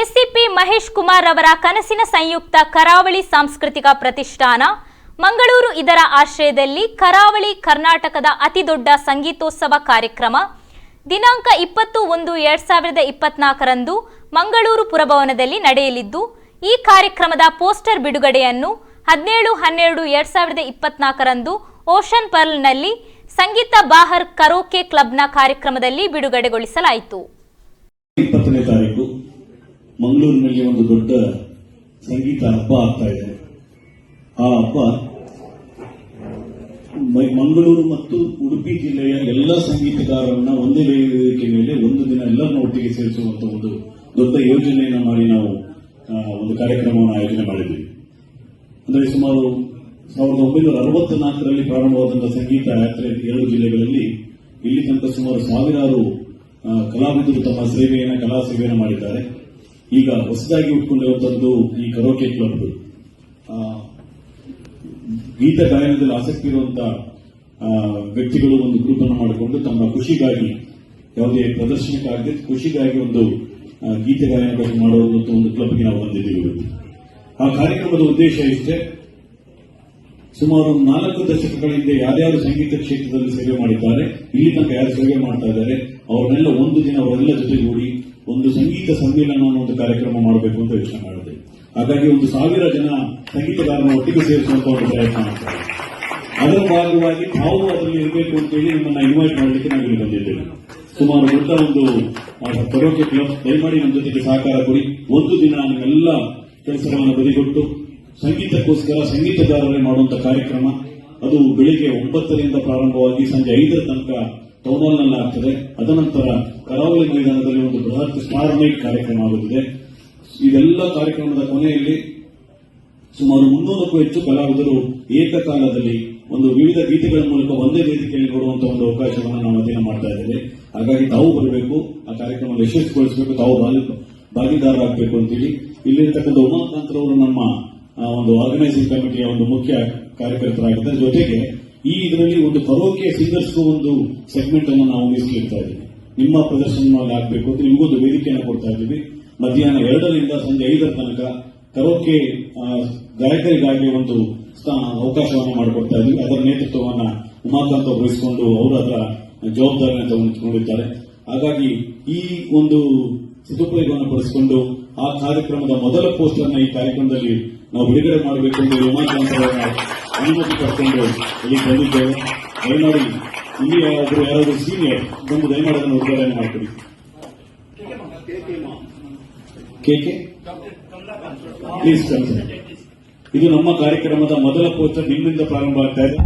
ACP Mahesh Kumar ಅವರ ಕನಸಿನ ಸಂಯುಕ್ತ ಕರಾವಳಿ ಸಾಂಸ್ಕೃತಿಕ ಪ್ರತಿಷ್ಠಾನ, ಮಂಗಳೂರು ಇದರ ಆಶ್ರಯದಲ್ಲಿ ಕರಾವಳಿ ಕರ್ನಾಟಕದ ಅತಿದೊಡ್ಡ ಸಂಗೀತೋತ್ಸವ ಕಾರ್ಯಕ್ರಮ, ದಿನಾಂಕ ಇಪ್ಪತ್ತು ಒಂದು ಎರಡ್ ಸಾವಿರದ ಇಪ್ಪತ್ನಾಲ್ಕರಂದು ಮಂಗಳೂರು ಪುರಭವನದಲ್ಲಿ ನಡೆಯಲಿದ್ದು, ಈ ಕಾರ್ಯಕ್ರಮದ ಪೋಸ್ಟರ್ ಬಿಡುಗಡೆಯನ್ನು ಹದಿನೇಳು ಹನ್ನೆರಡು ಎರಡ್ ಸಾವಿರದ ಇಪ್ಪತ್ನಾಲ್ಕರಂದು ಓಷನ್ ಪರ್ಲ್ನಲ್ಲಿ ಸಂಗೀತ ಬಾಹರ್ ಕರೋಕೆ ಕ್ಲಬ್ನ ಕಾರ್ಯಕ್ರಮದಲ್ಲಿ ಬಿಡುಗಡೆಗೊಳಿಸಲಾಯಿತು. ಇಪ್ಪತ್ತನೇ ತಾರೀಕು ಮಂಗಳೂರಿನಲ್ಲಿ ಒಂದು ದೊಡ್ಡ ಸಂಗೀತ ಹಬ್ಬ ಆಗ್ತಾ ಇದೆ. ಆ ಹಬ್ಬ ಮಂಗಳೂರು ಮತ್ತು ಉಡುಪಿ ಜಿಲ್ಲೆಯ ಎಲ್ಲ ಸಂಗೀತಗಾರರನ್ನ ಒಂದೇ ವೇದಿಕೆ ಮೇಲೆ ಒಂದು ದಿನ ಎಲ್ಲರನ್ನ ಒಟ್ಟಿಗೆ ಸೇರಿಸುವಂತ ಒಂದು ದೊಡ್ಡ ಯೋಜನೆಯನ್ನು ಮಾಡಿ ನಾವು ಒಂದು ಕಾರ್ಯಕ್ರಮವನ್ನು ಆಯೋಜನೆ ಮಾಡಿದ್ವಿ ಅಂದರೆ ಸುಮಾರು ಸಾವಿರದ ಒಂಬೈನೂರ ಅರವತ್ನಾಲ್ಕರಲ್ಲಿ ಪ್ರಾರಂಭವಾದಂತಹ ಸಂಗೀತ ಯಾತ್ರೆ ಎರಡು ಜಿಲ್ಲೆಗಳಲ್ಲಿ ಇಲ್ಲಿ ತನಕ ಸುಮಾರು ಸಾವಿರಾರು ಕಲಾವಿದರು ತಮ್ಮ ಸೇವೆಯನ್ನು ಕಲಾ ಸೇವೆಯನ್ನು ಮಾಡಿದ್ದಾರೆ. ಈಗ ಹೊಸದಾಗಿ ಉಟ್ಕೊಂಡಿರುವಂತದ್ದು ಈ ಕರೋಕೆ ಕ್ಲಬ್ ಗೀತ ಗಾಯನದಲ್ಲಿ ಆಸಕ್ತಿ ಇರುವಂತಹ ಆ, ವ್ಯಕ್ತಿಗಳು ಒಂದು ಗ್ರೂಪ್ ಅನ್ನು ಮಾಡಿಕೊಂಡು ತಮ್ಮ ಖುಷಿಗಾಗಿ ಯಾವುದೇ ಪ್ರದರ್ಶನಕ್ಕಾಗದೆ ಖುಷಿಗಾಗಿ ಒಂದು ಗೀತೆ ಗೀತ ಗಾಯನಗಳನ್ನು ಮಾಡುವಂತ ಒಂದು ಕ್ಲಬ್ಗೆ ನಾವು ಬಂದಿದ್ದೀವಿ ಆ ಕಾರ್ಯಕ್ರಮದ ಉದ್ದೇಶ ಇಷ್ಟೇ. ಸುಮಾರು ನಾಲ್ಕು ದಶಕಗಳ ಹಿಂದೆ ಯಾರ್ಯಾರು ಸಂಗೀತ ಕ್ಷೇತ್ರದಲ್ಲಿ ಸೇವೆ ಮಾಡಿದ್ದಾರೆ ಇಲ್ಲಿ ತನಕ ಯಾರು ಸೇವೆ ಮಾಡ್ತಾ ಇದ್ದಾರೆ ಅವರನ್ನೆಲ್ಲ ಒಂದು ದಿನ ಅವರೆಲ್ಲ ಜೊತೆಗೂಡಿ ಒಂದು ಸಂಗೀತ ಸಮ್ಮೇಳನ ಒಂದು ಕಾರ್ಯಕ್ರಮ ಮಾಡಬೇಕು ಅಂತ ಯೋಚನೆ ಮಾಡಿದೆ. ಹಾಗಾಗಿ ಒಂದು ಸಾವಿರ ಜನ ಸಂಗೀತಗಾರನ ಒಟ್ಟಿಗೆ ಸೇರಿಸುವಂತ ಒಂದು ಪ್ರಯತ್ನ ಮಾಡ್ತಾರೆ. ಅದರ ಭಾಗವಾಗಿ ತಾವು ಅದರಲ್ಲಿ ಇರಬೇಕು ಅಂತೇಳಿ ನಿಮ್ಮನ್ನ ಇನ್ವೈಟ್ ಮಾಡಲಿಕ್ಕೆ ನಾವು ಇಲ್ಲಿ ಬಂದಿದ್ದೇವೆ. ಸುಮಾರು ದೊಡ್ಡ ಒಂದು ಪರೋಕ್ಷ ಕ್ಲಬ್ ದಯಮಾಡಿ ನಮ್ಮ ಜೊತೆಗೆ ಸಹಕಾರ ಕೊಡಿ. ಒಂದು ದಿನ ನಿಮ್ಮೆಲ್ಲ ಕೆಲಸಗಳನ್ನು ಬದಿಗೊಟ್ಟು, ಸಂಗೀತಕ್ಕೋಸ್ಕರ ಸಂಗೀತಗಾರರೇ ಮಾಡುವಂತಹ ಕಾರ್ಯಕ್ರಮ. ಅದು ಬೆಳಿಗ್ಗೆ ಒಂಬತ್ತರಿಂದ ಪ್ರಾರಂಭವಾಗಿ ಸಂಜೆ ಐದರ ತನಕ ಟೌನ್ ಆಗ್ತದೆ ಅದನಂತರ ಕರಾವಳಿ ಮೈದಾನದಲ್ಲಿ ಒಂದು ಬೃಹತ್ ಸ್ಟಾರ್ ಮೈಟ್ ಕಾರ್ಯಕ್ರಮ ಆಗುತ್ತಿದೆ. ಇದೆಲ್ಲ ಕಾರ್ಯಕ್ರಮದ ಕೊನೆಯಲ್ಲಿ ಸುಮಾರು ಮುನ್ನೂರಕ್ಕೂ ಹೆಚ್ಚು ಕಲಾವಿದರು ಏಕಕಾಲದಲ್ಲಿ ಒಂದು ವಿವಿಧ ಗೀತೆಗಳ ಮೂಲಕ ಒಂದೇ ವೇದಿಕೆಯಲ್ಲಿ ನೋಡುವಂತಹ ಒಂದು ಅವಕಾಶವನ್ನು ನಾವು ಅಧ್ಯಯನ ಮಾಡ್ತಾ ಇದ್ದೇವೆ. ಹಾಗಾಗಿ ತಾವು ಬರಬೇಕು, ಆ ಕಾರ್ಯಕ್ರಮ ಯಶಸ್ವಿಗೊಳಿಸಬೇಕು, ತಾವು ಭಾಗಿದಾರರಾಗಬೇಕು ಅಂತೇಳಿ. ಇಲ್ಲಿರ್ತಕ್ಕಂಥ ಉಮಾಕಾಂತರವರು ನಮ್ಮ ಒಂದು ಆರ್ಗನೈಸಿಂಗ್ ಕಮಿಟಿಯ ಒಂದು ಮುಖ್ಯ ಕಾರ್ಯಕರ್ತರಾಗಿದ್ದಾರೆ. ಜೊತೆಗೆ ಈ ಇದರಲ್ಲಿ ಒಂದು ಬರೋಕೆ ಸಿಂಗರ್ಸ್ಗೂ ಒಂದು ಸೆಗ್ಮೆಂಟ್ ಅನ್ನು ನಾವು ಮೀಸಲಿಡ್ತಾ ಇದ್ದೀವಿ. ನಿಮ್ಮ ಪ್ರದರ್ಶನವಾಗಿ ಆಗಬೇಕು ಅಂತ ನಿಮಗೊಂದು ವೇದಿಕೆಯನ್ನು ಕೊಡ್ತಾ ಇದ್ದೀವಿ. ಮಧ್ಯಾಹ್ನ ಎರಡರಿಂದ ಸಂಜೆ ಐದರ ತನಕ ಕರೋಕೆ ಗಾಯಕರಿಗಾಗಿ ಒಂದು ಅವಕಾಶವನ್ನು ಮಾಡಿಕೊಡ್ತಾ ಇದ್ದೀವಿ. ಅದರ ನೇತೃತ್ವವನ್ನು ಉಮಾಕಾಂತ್ ವಹಿಸಿಕೊಂಡು ಅವರು ಅದರ ಜವಾಬ್ದಾರಿಯನ್ನು ತಗೊಂಡಿದ್ದಾರೆ. ಹಾಗಾಗಿ ಈ ಒಂದು ಸದುಪಯೋಗವನ್ನು ಪಡಿಸಿಕೊಂಡು ಆ ಕಾರ್ಯಕ್ರಮದ ಮೊದಲ ಪೋಸ್ಟರ್ನ ಈ ಕಾರ್ಯಕ್ರಮದಲ್ಲಿ ನಾವು ಬಿಡುಗಡೆ ಮಾಡಬೇಕು ಎಂದು ಉಮಾಕಾಂತ್ ಅನುಮತಿ ಪಡ್ಕೊಂಡು ಇಲ್ಲಿ ಬಂದಿದ್ದೇವೆ ದಯಮಾಡಿ ಇಲ್ಲಿ ಒಬ್ಬರು ಯಾರಾದರೂ ಸೀನಿಯರ್ ಬಂದು ದಯಮಾಡೋದನ್ನು ಉದ್ಘಾಟನೆ ಮಾಡ್ತೀವಿ. ಕೆಕೆ ಪ್ಲೀಸ್ ಇದು ನಮ್ಮ ಕಾರ್ಯಕ್ರಮದ ಮೊದಲ ಪೋಸ್ಟರ್ ನಿಮ್ಮಿಂದ ಪ್ರಾರಂಭ ಆಗ್ತಾ ಇದೆ.